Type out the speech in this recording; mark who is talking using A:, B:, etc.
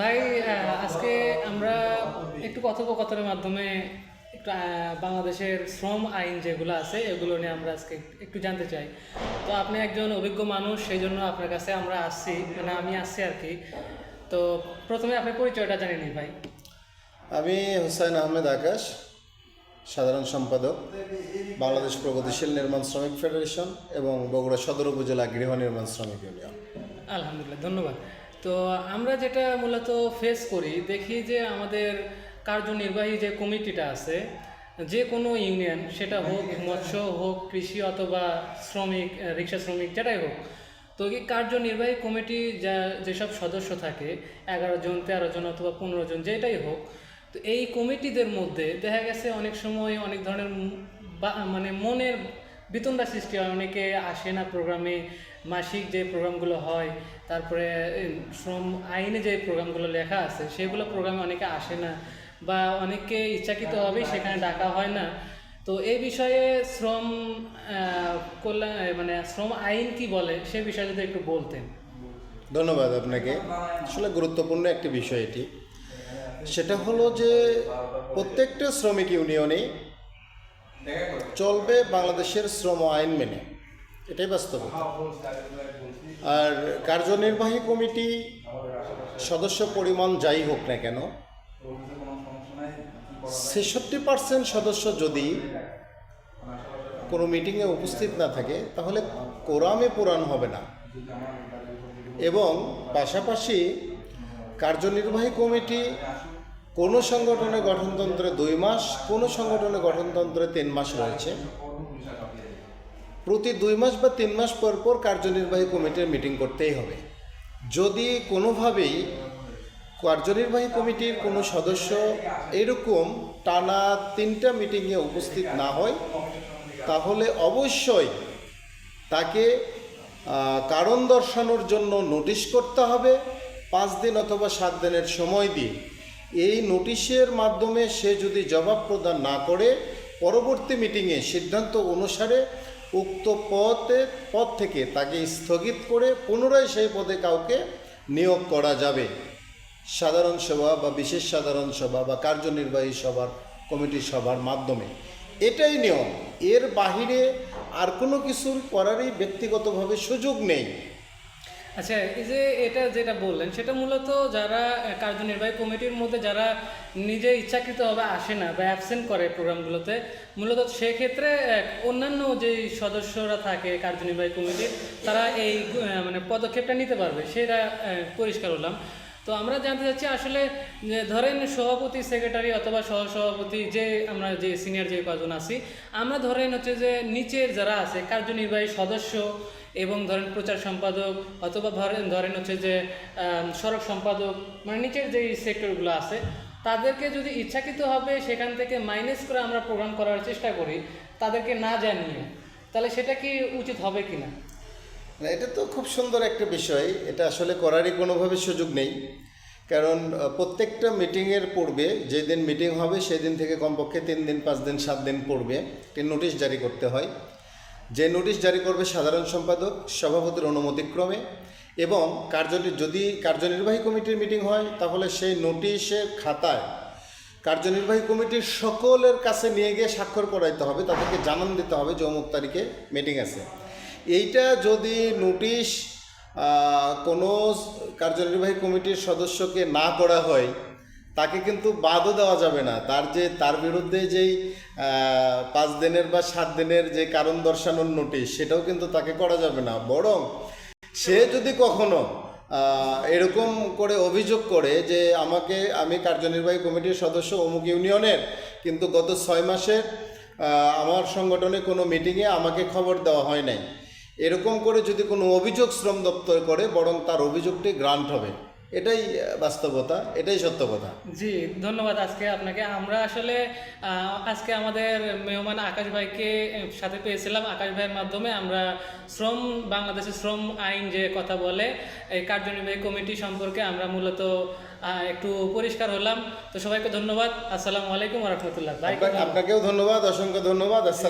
A: ভাই আজকে আমরা একটু কথোপকথনের মাধ্যমে একটু বাংলাদেশের শ্রম আইন যেগুলো আছে এগুলো নিয়ে আমরা আজকে একটু জানতে চাই। তো আপনি একজন অভিজ্ঞ মানুষ সেই জন্য আপনার কাছে আমরা আসছি মানে আমি আসছি আর কি। তো প্রথমে আপনার পরিচয়টা জানি নি ভাই।
B: আমি হুসাইন আহমেদ আকাশ সাধারণ সম্পাদক বাংলাদেশ প্রগতিশীল নির্মাণ শ্রমিক ফেডারেশন এবং বগুড়া সদর উপজেলা গৃহ নির্মাণ শ্রমিক ইউনিয়ন।
A: আলহামদুলিল্লাহ ধন্যবাদ। তো আমরা যেটা মূলত ফেস করি, দেখি যে আমাদের কার্যনির্বাহী যে কমিটিটা আছে, যে কোনো ইউনিয়ন সেটা হোক মৎস্য হোক কৃষি অথবা শ্রমিক রিক্সা শ্রমিক, যেটাই হোক, তো এই কার্যনির্বাহী কমিটি যা, যেসব সদস্য থাকে, এগারো জন, তেরো জন অথবা পনেরো জন, যেটাই হোক, তো এই কমিটিদের মধ্যে দেখা গেছে অনেক সময় অনেক ধরনের মানে মনের বেতনটা সৃষ্টি হয়। অনেকে আসে না প্রোগ্রামে মাসিক যে প্রোগ্রামগুলো হয় তারপরে শ্রম আইনে যে প্রোগ্রামগুলো লেখা আছে সেগুলো প্রোগ্রামে অনেকে আসে না বা অনেককে ইচ্ছাকৃতভাবেই সেখানে ডাকা হয় না। তো এই বিষয়ে শ্রম কল্যাণ মানে শ্রম আইন কি বলে সে বিষয়ে যদি একটু বলতেন।
B: ধন্যবাদ আপনাকে। আসলে গুরুত্বপূর্ণ একটি বিষয় এটি। সেটা হলো যে প্রত্যেকটা শ্রমিক ইউনিয়নে চলবে বাংলাদেশের শ্রম আইন মেনে। এটাই বাস্তবতা আর কার্যনির্বাহী কমিটি সদস্য পরিমাণ যাই হোক না কেন, ছেষট্টি পার্সেন্ট সদস্য যদি কোনো মিটিংয়ে উপস্থিত না থাকে, তাহলে কোরামে পুরাণ হবে না। এবং পাশাপাশি কার্যনির্বাহী কমিটি কোনো সংগঠনে গঠনতন্ত্রে দুই মাস, কোনো সংগঠনে গঠনতন্ত্রে তিন মাস রয়েছে। প্রতি দুই মাস বা তিন মাস পর পর কার্যনির্বাহী কমিটির মিটিং করতেই হবে। যদি কোনোভাবেই কার্যনির্বাহী কমিটির কোনো সদস্য এরকম টানা তিনটা মিটিংয়ে উপস্থিত না হয়, তাহলে অবশ্যই তাকে কারণ দর্শানোর জন্য নোটিশ করতে হবে, পাঁচ দিন অথবা সাত দিনের সময় দিয়ে। এই নোটিশের মাধ্যমে সে যদি জবাব প্রদান না করে, পরবর্তী মিটিংয়ে সিদ্ধান্ত অনুসারে উক্ত পদে, পদ থেকে তাকে স্থগিত করে পুনরায় সেই পদে কাউকে নিয়োগ করা যাবে। সাধারণ সভা বা বিশেষ সাধারণ সভা বা কার্যনির্বাহী সভার, কমিটি সভার মাধ্যমে। এটাই নিয়ম। এর বাহিরে আর কোনো কিছুর করারই ব্যক্তিগতভাবে সুযোগ নেই।
A: আচ্ছা এই যে এটা যেটা বললেন, সেটা মূলত যারা কার্যনির্বাহী কমিটির মধ্যে যারা নিজে ইচ্ছাকৃতভাবে আসে না বা অ্যাবসেন্ট করে প্রোগ্রামগুলোতে, মূলত সেক্ষেত্রে অন্যান্য যে সদস্যরা থাকে কার্যনির্বাহী কমিটির, তারা এই মানে পদক্ষেপটা নিতে পারবে। সেটা পরিষ্কার হলাম। তো আমরা জানতে চাচ্ছি আসলে ধরেন সভাপতি সেক্রেটারি অথবা সহসভাপতি, যে আমরা যে সিনিয়র যে কজন আছি, আমরা ধরেন হচ্ছে যে নিচের যারা আছে, কার্যনির্বাহী সদস্য এবং ধরেন প্রচার সম্পাদক অথবা ধরেন ধরেন হচ্ছে যে সড়ক সম্পাদক মানে নিচের যেই সেক্টরগুলো আছে, তাদেরকে যদি ইচ্ছাকৃতভাবে সেখান থেকে মাইনাস করে আমরা প্রোগ্রাম করার চেষ্টা করি, তাদেরকে না জানিয়ে, তাহলে সেটা কি উচিত হবে কি না
B: না, এটা তো খুব সুন্দর একটা বিষয়। এটা আসলে করারই কোনোভাবে সুযোগ নেই। কারণ প্রত্যেকটা মিটিংয়ের পূর্বে যেদিন মিটিং হবে সেদিন থেকে কমপক্ষে তিন দিন পাঁচ দিন সাত দিন পূর্বে একটি নোটিশ জারি করতে হয়। যে নোটিশ জারি করবে সাধারণ সম্পাদক সভাপতির অনুমতিক্রমে এবং কার্য যদি কার্যনির্বাহী কমিটির মিটিং হয় তাহলে সেই নোটিশের খাতায় কার্যনির্বাহী কমিটির সকলের কাছে নিয়ে গিয়ে স্বাক্ষর করাইতে হবে। তাদেরকে জানান দিতে হবে যে অমুক তারিখে মিটিং আছে। এইটা যদি নোটিশ কোনো কার্যনির্বাহী কমিটির সদস্যকে না করা হয়, তাকে কিন্তু বাদও দেওয়া যাবে না। তার যে, তার বিরুদ্ধে যেই পাঁচ দিনের বা সাত দিনের যে কারণ দর্শানোর নোটিশ, সেটাও কিন্তু তাকে করা যাবে না। বরং সে যদি কখনো এরকম করে অভিযোগ করে যে, আমাকে, আমি কার্যনির্বাহী কমিটির সদস্য অমুক ইউনিয়নের, কিন্তু গত ছয় মাসের আমার সংগঠনে কোনো মিটিংয়ে আমাকে খবর দেওয়া হয় নাই। এরকম করে যদি কোনো অভিযোগ শ্রম দপ্তর করে বরং তার অভিযোগটি গ্রান্ট হবে। এটাই বাস্তবতা এটাই সত্য কথা।
A: জি ধন্যবাদ আজকে আপনাকে। আমরা আসলে আজকে আমাদের মেহমান আকাশ ভাইকে সাথে পেয়েছিলাম। আকাশ ভাইয়ের মাধ্যমে আমরা শ্রম বাংলাদেশের শ্রম আইন যে কথা বলে এই কার্যনির্বাহী কমিটি সম্পর্কে আমরা মূলত একটু পরিষ্কার হলাম। তো সবাইকে ধন্যবাদ। আসসালামু আলাইকুম রহমতুল্লাহ।
B: আপনাকেও ধন্যবাদ অসংখ্য ধন্যবাদ। আসসালাম